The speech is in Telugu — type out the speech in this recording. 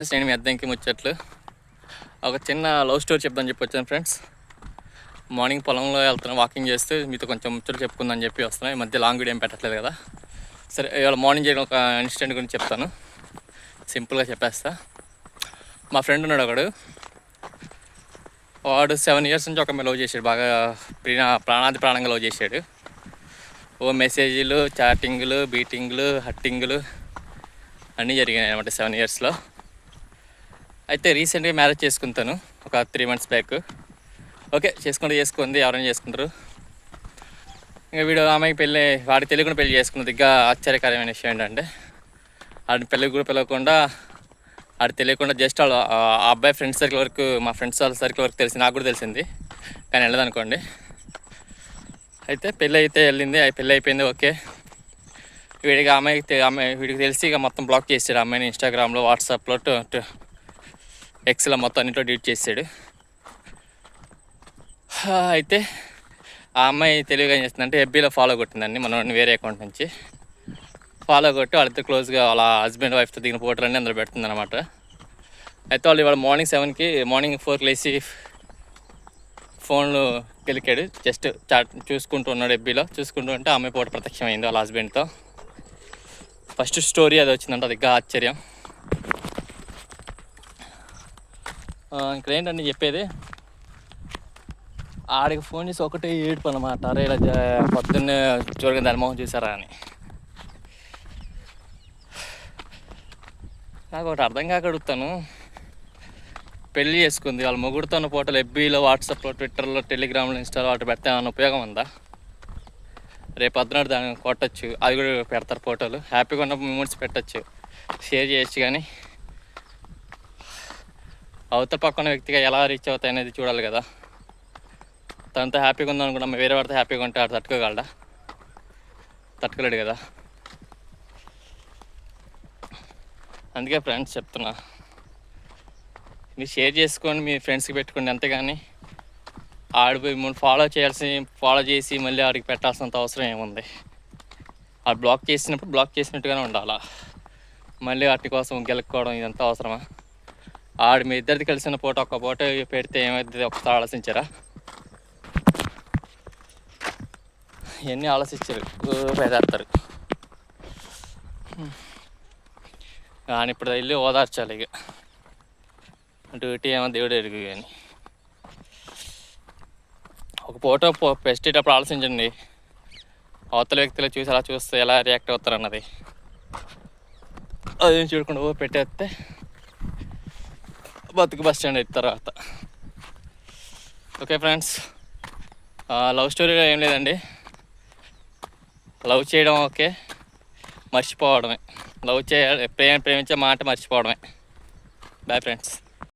నేను మీ అద్దంకి ముచ్చట్లు. ఒక చిన్న లవ్ స్టోరీ చెప్దాం చెప్పి వచ్చాను ఫ్రెండ్స్. మార్నింగ్ పొలంలో వెళ్తున్నాను వాకింగ్ చేస్తే మీతో కొంచెం ముచ్చట్లు చెప్పుకుందని చెప్పి వస్తున్నాను ఈ మధ్య లాంగ్ వీడియో ఏం పెట్టట్లేదు కదా. సరే ఇవాళ మార్నింగ్ చేయడం ఒక ఇన్సిడెంట్ గురించి చెప్తాను. సింపుల్గా చెప్పేస్తా. మా ఫ్రెండ్ ఉన్నాడు ఒకడు. వాడు సెవెన్ ఇయర్స్ నుంచి ఒక లవ్ చేశాడు. బాగా ప్రియా ప్రాణాది ప్రాణంగా లవ్ చేశాడు. ఓ మెసేజీలు చాటింగ్లు బీటింగ్లు హట్టింగ్లు అన్నీ జరిగినాయి అనమాట సెవెన్ ఇయర్స్లో అయితే రీసెంట్గా మ్యారేజ్ చేసుకుంటాను. ఒక త్రీ మంత్స్ బ్యాక్ ఓకే చేసుకుంటే చేసుకుంది ఎవరైనా చేసుకుంటారు. ఇంకా వీడు ఆమెకి పెళ్ళి వాడి తెలియకుండా పెళ్ళి చేసుకున్నది ఇంకా ఆశ్చర్యకరమైన విషయం ఏంటంటే వాడిని పెళ్ళికి కూడా పిలవకుండా వాడు తెలియకుండా జస్ట్ వాళ్ళ ఆ అబ్బాయి ఫ్రెండ్స్ సర్కిల్ వరకు మా ఫ్రెండ్స్ వాళ్ళ సర్కిల్ వరకు తెలిసి నాకు కూడా తెలిసింది. కానీ వెళ్ళదనుకోండి. అయితే పెళ్ళి అయితే వెళ్ళింది పెళ్ళి అయిపోయింది ఓకే వీడికి అమ్మాయికి ఆమె అమ్మాయి వీడికి తెలిసి ఇక మొత్తం బ్లాక్ చేసాడు. అమ్మాయిని ఇన్స్టాగ్రామ్లో వాట్సాప్లో టు- ఎక్స్లో మొత్తం అన్నింటిలో డిలీట్ చేసాడు అయితే ఆ అమ్మాయి తెలివిగా ఏం చేస్తుందంటే ఎఫ్బీలో ఫాలో కొట్టిందండి మన వేరే అకౌంట్ నుంచి. ఫాలో కొట్టి వాళ్ళిద్దరు క్లోజ్గా వాళ్ళ హస్బెండ్ వైఫ్తో దిగిన ఫోటోలన్నీ అందులో పెడుతుందన్నమాట. అయితే వాళ్ళు ఇవాళ మార్నింగ్ సెవెన్కి మార్నింగ్ ఫోర్కి లేచి ఫోన్లో గెలికాడు జస్ట్ చాట్ చూసుకుంటూ ఉన్నాడు ఎఫ్బీలో చూసుకుంటూ ఉంటే ఆ అమ్మాయి ఫోటో ప్రత్యక్షమైంది వాళ్ళ హస్బెండ్తో ఫస్ట్ స్టోరీ అది వచ్చిందంట అది ఆశ్చర్యం ఆ, ఇక్కడ ఏంటంటే చెప్పేది? ఆడికి ఫోన్ చేసి ఒకటే ఏడుపు అనమాట అరే ఇలా పొద్దున్నే చూడగా దాని మొహం చూసారా అని. నాకు ఒకటి అర్థం కాక అడుగుతాను. పెళ్ళి చేసుకుంది. వాళ్ళ మొగుడుతో ఉన్న ఫోటోలు ఎఫ్బీలో వాట్సాప్లో ట్విట్టర్లో టెలిగ్రామ్లో ఇన్స్టాలో వాటి పెడితే ఏమైనా ఉపయోగం ఉందా? రేపు పద్నాడు దాన్ని కొట్టచ్చు. అది కూడా పెడతారు ఫోటోలు. హ్యాపీగా ఉన్న మూమెంట్స్ పెట్టచ్చు. షేర్ చేయొచ్చు కానీ అవతల పక్కన వ్యక్తిగా ఎలా రీచ్ అవుతాయి అనేది చూడాలి కదా. తనతో హ్యాపీగా ఉందని అనుకున్నా వేరే వాడితో హ్యాపీగా ఉంటే ఆడు తట్టుకోగలడా? తట్టుకోలేడు కదా. అందుకే ఫ్రెండ్స్ చెప్తున్నా. మీరు షేర్ చేసుకోండి మీ ఫ్రెండ్స్కి పెట్టుకోండి అంతేగాని ఆడిపోయి మిమ్మల్ని ఫాలో చేయాల్సి ఫాలో చేసి మళ్ళీ ఆడికి పెట్టాల్సినంత అవసరం ఏముంది? ఆ బ్లాక్ చేసినప్పుడు బ్లాక్ చేసినట్టుగానే ఉండాలా? మళ్ళీ వాటి కోసం గెలుక్కోవడం ఇదంతా అవసరమా? ఆడు మీ ఇద్దరిది కలిసిన ఫోటో ఒక్క ఫోటో పెడితే ఏమైతుంది ఒకసారి ఆలోచించారా? ఇవన్నీ ఆలోచించారు. పెదేస్తారు కానీ ఇప్పుడు వెళ్ళి ఓదార్చాలి ఇక. డ్యూటీ ఏమో దేవుడు ఎరుగు కానీ. ఒక ఫోటో పో- పెట్టేటప్పుడు ఆలోచించండి. అవతల వ్యక్తులు చూసి అలా చూస్తే ఎలా రియాక్ట్ అవుతారు అన్నది అదేం చూడకుండా పెట్టేస్తే బతుకు బస్ స్టాండ్ అయిన తర్వాత. ఓకే ఫ్రెండ్స్ లవ్ స్టోరీలో ఏం లేదండి. లవ్ చేయడం ఓకే మర్చిపోవడమే. లవ్ చేయ ప్రేమ ప్రేమించే మాట మర్చిపోవడమే. Bye friends